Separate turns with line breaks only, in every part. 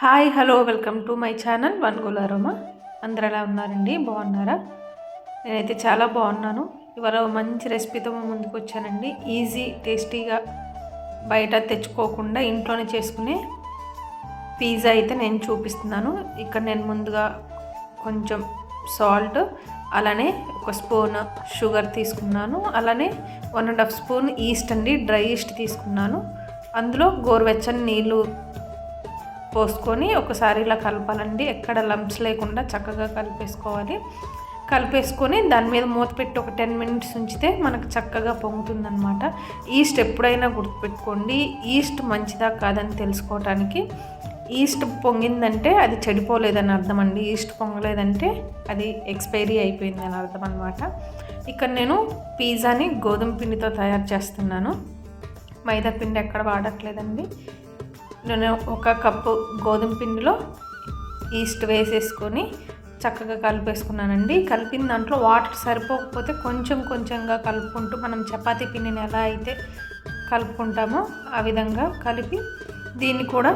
Hi hello welcome to my channel one గులారోమా అందరు ఎలా ఉన్నారండి? బాగున్నారా? నేనైతే చాలా బాగున్నాను. ఇవాళ మంచి రెసిపీతో ముందుకు వచ్చానండి. ఈజీ టేస్టీగా బయట తెచ్చుకోకుండా ఇంట్లోనే చేసుకునే పిజ్జా అయితే నేను చూపిస్తున్నాను. ఇక్కడ నేను ముందుగా కొంచెం సాల్ట్ అలానే ఒక స్పూన్ షుగర్ తీసుకున్నాను. అలానే one and half spoon yeast అండి డ్రై ఈస్ట్ తీసుకున్నాను. అందులో గోరువెచ్చని నీళ్ళు పోసుకొని ఒకసారి ఇలా కలపాలండి. ఎక్కడ లంప్స్ లేకుండా చక్కగా కలిపేసుకోవాలి. కలిపేసుకొని దాని మీద మూత పెట్టి ఒక టెన్ మినిట్స్ ఉంచితే మనకు చక్కగా పొంగుతుందనమాట ఈస్ట్ ఎప్పుడైనా గుర్తుపెట్టుకోండి. ఈస్ట్ మంచిదా కాదని తెలుసుకోవటానికి. ఈస్ట్ పొంగిందంటే అది చెడిపోలేదని అర్థం అండి ఈస్ట్ పొంగలేదంటే అది ఎక్స్పైరీ అయిపోయిందని అర్థం అనమాట ఇక్కడ నేను పిజ్జాని గోధుమ పిండితో తయారు చేస్తున్నాను. మైదా పిండి ఎక్కడ వాడట్లేదండి. నేను ఒక కప్పు గోధుమ పిండిలో ఈస్ట్ వేసేసుకొని చక్కగా కలిపేసుకున్నానండి. కలిపిన దాంట్లో వాటర్ సరిపోకపోతే కొంచెం కొంచెంగా కలుపుకుంటూ మనం చపాతీ పిండిని ఎలా అయితే కలుపుకుంటామో ఆ విధంగా కలిపి దీన్ని కూడా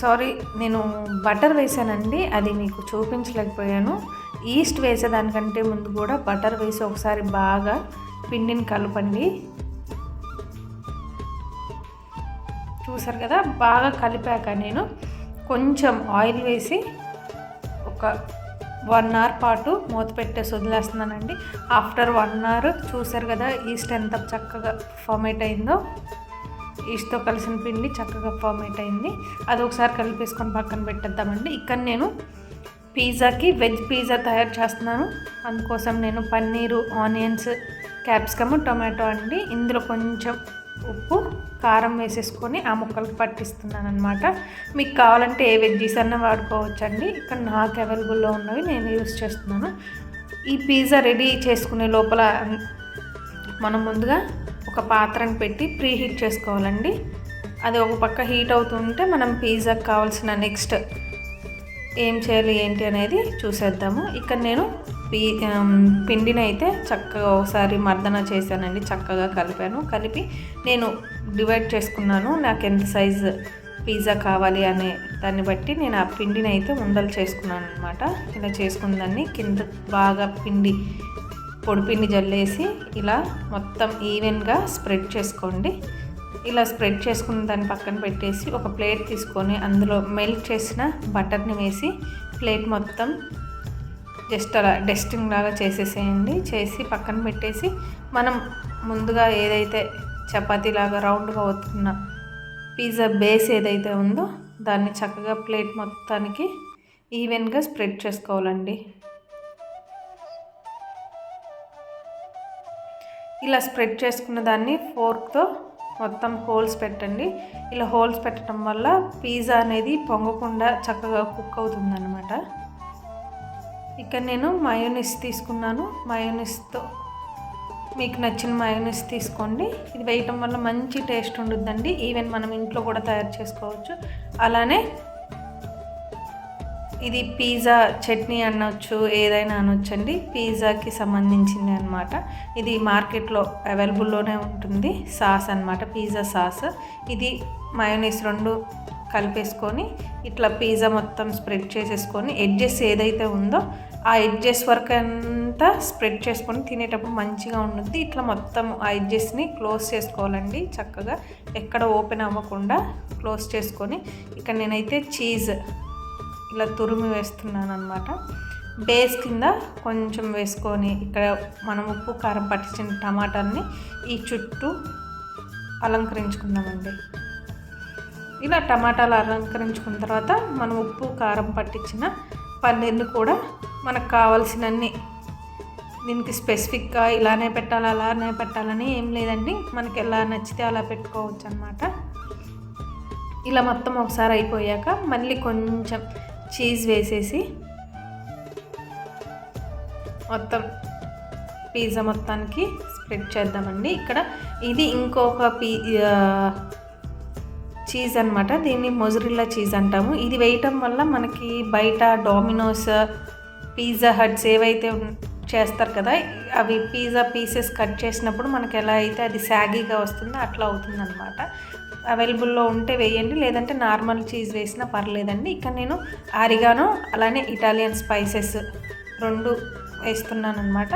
సారీ నేను బటర్ వేసానండి. అది మీకు చూపించలేకపోయాను. ఈస్ట్ వేసేదానికంటే ముందు కూడా బటర్ వేసి ఒకసారి బాగా పిండిని కలపండి. చూసారు కదా బాగా కలిపాక నేను కొంచెం ఆయిల్ వేసి ఒక వన్ అవర్ పాటు మూత పెట్టేసి వదిలేస్తున్నానండి. ఆఫ్టర్ వన్ అవర్ చూసారు కదా ఈస్ట్ ఎంత చక్కగా ఫార్మేట్ అయిందో ఈస్ట్తో కలిసిన పిండి చక్కగా ఫార్మేట్ అయింది. అది ఒకసారి కలిపేసుకొని పక్కన పెట్టేద్దామండి. ఇక్కడ నేను పిజ్జాకి వెజ్ పిజ్జా తయారు చేస్తున్నాను. అందుకోసం నేను పన్నీరు ఆనియన్స్ క్యాప్సికమ్ టొమాటో అండి. ఇందులో కొంచెం ఉప్పు కారం వేసేసుకొని ఆ ముక్కలకు పట్టిస్తున్నాను అనమాట మీకు కావాలంటే ఏ వెజ్జీస్ అన్నా వాడుకోవచ్చండి. ఇక్కడ నాకు అవైలబుల్లో ఉన్నవి నేను యూస్ చేస్తున్నాను. ఈ పిజ్జా రెడీ చేసుకునే లోపల మనం ముందుగా ఒక పాత్రను పెట్టి ప్రీ హీట్ చేసుకోవాలండి. అది ఒక పక్క హీట్ అవుతుంటే మనం పిజ్జాకి కావాల్సిన నెక్స్ట్ ఏం చేయాలి ఏంటి అనేది చూసేద్దాము. ఇక్కడ నేను పీ పిండిని అయితే చక్కగా ఒకసారి మర్దన చేశానండి చక్కగా కలిపాను. కలిపి నేను డివైడ్ చేసుకున్నాను నాకు ఎంత సైజు పిజ్జా కావాలి అనే దాన్ని బట్టి నేను ఆ పిండిని అయితే ఉండలు చేసుకున్నాను అనమాట ఇలా చేసుకున్న దాన్ని కింద బాగా పిండి పొడిపిండి జల్లేసి ఇలా మొత్తం ఈవెన్గా స్ప్రెడ్ చేసుకోండి. ఇలా స్ప్రెడ్ చేసుకున్న దాన్ని పక్కన పెట్టేసి ఒక ప్లేట్ తీసుకొని అందులో మెల్ట్ చేసిన బటర్ని వేసి ప్లేట్ మొత్తం జస్ట్ అలా డస్టింగ్ లాగా చేసేసేయండి. చేసి పక్కన పెట్టేసి మనం ముందుగా ఏదైతే చపాతీ లాగా రౌండ్గా అవుతున్న పిజ్జా బేస్ ఏదైతే ఉందో దాన్ని చక్కగా ప్లేట్ మొత్తానికి ఈవెన్గా స్ప్రెడ్ చేసుకోవాలండి. ఇలా స్ప్రెడ్ చేసుకున్న దాన్ని ఫోర్క్తో మొత్తం హోల్స్ పెట్టండి. ఇలా హోల్స్ పెట్టడం వల్ల పిజ్జా అనేది పొంగకుండా చక్కగా కుక్ అవుతుందన్నమాట. ఇక్కడ నేను మయోనిస్ తీసుకున్నాను. మయోనిస్తో మీకు నచ్చిన మయోనిస్ తీసుకోండి. ఇది వేయటం వల్ల మంచి టేస్ట్ ఉంటుందండి ఈవెన్ మనం ఇంట్లో కూడా తయారు చేసుకోవచ్చు. అలానే ఇది పిజ్జా చట్నీ అనొచ్చు ఏదైనా అనొచ్చండి. పిజ్జాకి సంబంధించింది అనమాట ఇది మార్కెట్లో అవైలబుల్లోనే ఉంటుంది. సాస్ అనమాట పిజ్జా సాస్. ఇది మయోనీస్ రెండు కలిపేసుకొని ఇట్లా పిజ్జా మొత్తం స్ప్రెడ్ చేసేసుకొని ఎడ్జెస్ ఏదైతే ఉందో ఆ ఎడ్జెస్ వరకు అంతా స్ప్రెడ్ చేసుకొని తినేటప్పుడు మంచిగా ఉంటుంది ఇట్లా మొత్తం ఆ ఎడ్జెస్ని క్లోజ్ చేసుకోవాలండి చక్కగా. ఎక్కడ ఓపెన్ అవ్వకుండా క్లోజ్ చేసుకొని ఇక్కడ నేనైతే చీజ్ ఇలా తురిమి వేస్తున్నాను అనమాట బేస్ కింద కొంచెం వేసుకొని ఇక్కడ మనం ఉప్పు కారం పట్టించిన టమాటాలని ఈ చుట్టూ అలంకరించుకుందామండి. ఇలా టమాటాలు అలంకరించుకున్న తర్వాత మనం ఉప్పు కారం పట్టించిన పన్నీర్ని కూడా మనకు కావాల్సినన్ని దీనికి స్పెసిఫిక్గా ఇలానే పెట్టాలి అలానే పెట్టాలని ఏం లేదండి. మనకి ఎలా నచ్చితే అలా పెట్టుకోవచ్చు అనమాట ఇలా మొత్తం ఒకసారి అయిపోయాక మళ్ళీ కొంచెం చీజ్ వేసేసి మొత్తం పిజ్జా మొత్తానికి స్ప్రెడ్ చేద్దామండి. ఇక్కడ ఇది ఇంకొక పీ చీజ్ అనమాట దీన్ని మొజరిల్లా చీజ్ అంటాము. ఇది వేయటం వల్ల మనకి బయట డామినోస్ పిజ్జా హట్స్ ఏవైతే చేస్తారు కదా అవి పిజ్జా పీసెస్ కట్ చేసినప్పుడు మనకి ఎలా అయితే అది శాగీగా వస్తుందో అట్లా అవుతుందన్నమాట. అవైలబుల్లో ఉంటే వేయండి లేదంటే నార్మల్ చీజ్ వేసినా పర్లేదండి. ఇక్కడ నేను ఆరిగానో అలానే ఇటాలియన్ స్పైసెస్ రెండు వేస్తున్నాను అనమాట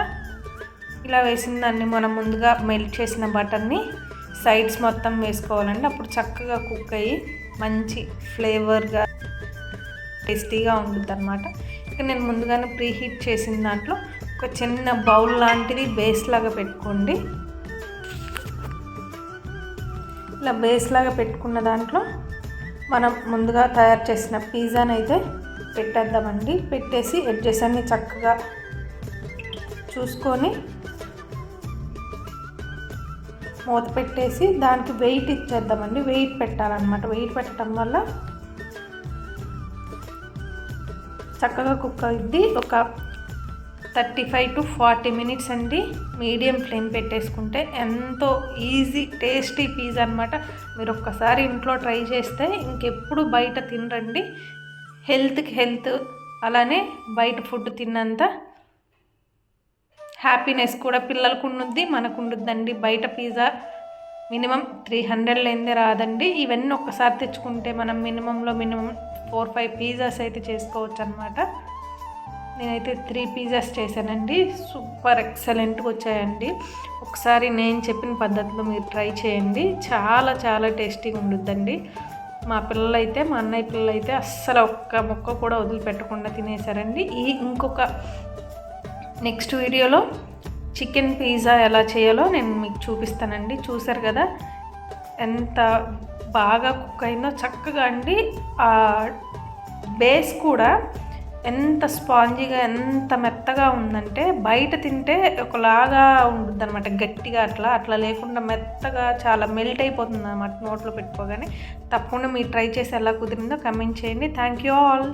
ఇలా వేసిన దాన్ని మనం ముందుగా మెల్ట్ చేసిన బటర్ని సైడ్స్ మొత్తం వేసుకోవాలండి. అప్పుడు చక్కగా కుక్ అయ్యి మంచి ఫ్లేవర్గా టేస్టీగా ఉంటుంది అనమాట ఇక నేను ముందుగానే ప్రీ హీట్ చేసిన దాంట్లో ఒక చిన్న బౌల్ లాంటిది బేస్ లాగా పెట్టుకోండి. ఇలా బేస్ లాగా పెట్టుకున్న దాంట్లో మనం ముందుగా తయారు చేసిన పిజ్జాని అయితే పెట్టేద్దామండి. పెట్టేసి ఎడ్జెస్ అన్ని చక్కగా చూసుకొని మూత పెట్టేసి దానికి వెయిట్ ఇచ్చేద్దామండి. వెయిట్ పెట్టాలన్నమాట. వెయిట్ పెట్టడం వల్ల చక్కగా కుక్ అయింది ఒక thirty five to forty minutes అండి. మీడియం ఫ్లేమ్ పెట్టేసుకుంటే ఎంతో ఈజీ టేస్టీ పీజ్ అనమాట మీరు ఒక్కసారి ఇంట్లో ట్రై చేస్తే ఇంకెప్పుడు బయట తినరండి. హెల్త్కి హెల్త్ అలానే బయట ఫుడ్ తిన్నంత హ్యాపీనెస్ కూడా పిల్లలకు ఉండుద్ది మనకు ఉండుద్దండి బయట పిజ్జా మినిమం త్రీ హండ్రెడ్ లేనిదే రాదండి. ఇవన్నీ ఒక్కసారి తెచ్చుకుంటే మనం మినిమంలో మినిమం ఫోర్ ఫైవ్ పిజ్జాస్ అయితే చేసుకోవచ్చు అనమాట నేనైతే త్రీ పిజ్జాస్ చేశానండి. సూపర్ ఎక్సలెంట్గా వచ్చాయండి. ఒకసారి నేను చెప్పిన పద్ధతిలో మీరు ట్రై చేయండి. చాలా చాలా టేస్టీగా ఉండుద్దండి. మా పిల్లలైతే మా అన్నయ్య పిల్లలు అయితే అస్సలు ఒక్క ముక్క కూడా వదిలిపెట్టకుండా తినేశారండి. ఈ ఇంకొక నెక్స్ట్ వీడియోలో చికెన్ పిజ్జా ఎలా చేయాలో నేను మీకు చూపిస్తానండి. చూసారు కదా? ఎంత బాగా కుక్ అయిందో చక్కగా అండి. ఆ బేస్ కూడా ఎంత స్పాంజీగా ఎంత మెత్తగా ఉందంటే బయట తింటే ఒకలాగా ఉంటుంది అనమాట గట్టిగా అట్లా అట్లా లేకుండా మెత్తగా చాలా మెల్ట్ అయిపోతుంది అనమాట నోట్లో పెట్టుకోగానే. తప్పకుండా మీరు ట్రై చేసి ఎలా కుదిరిందో కమెంట్ చేయండి. Thank you all.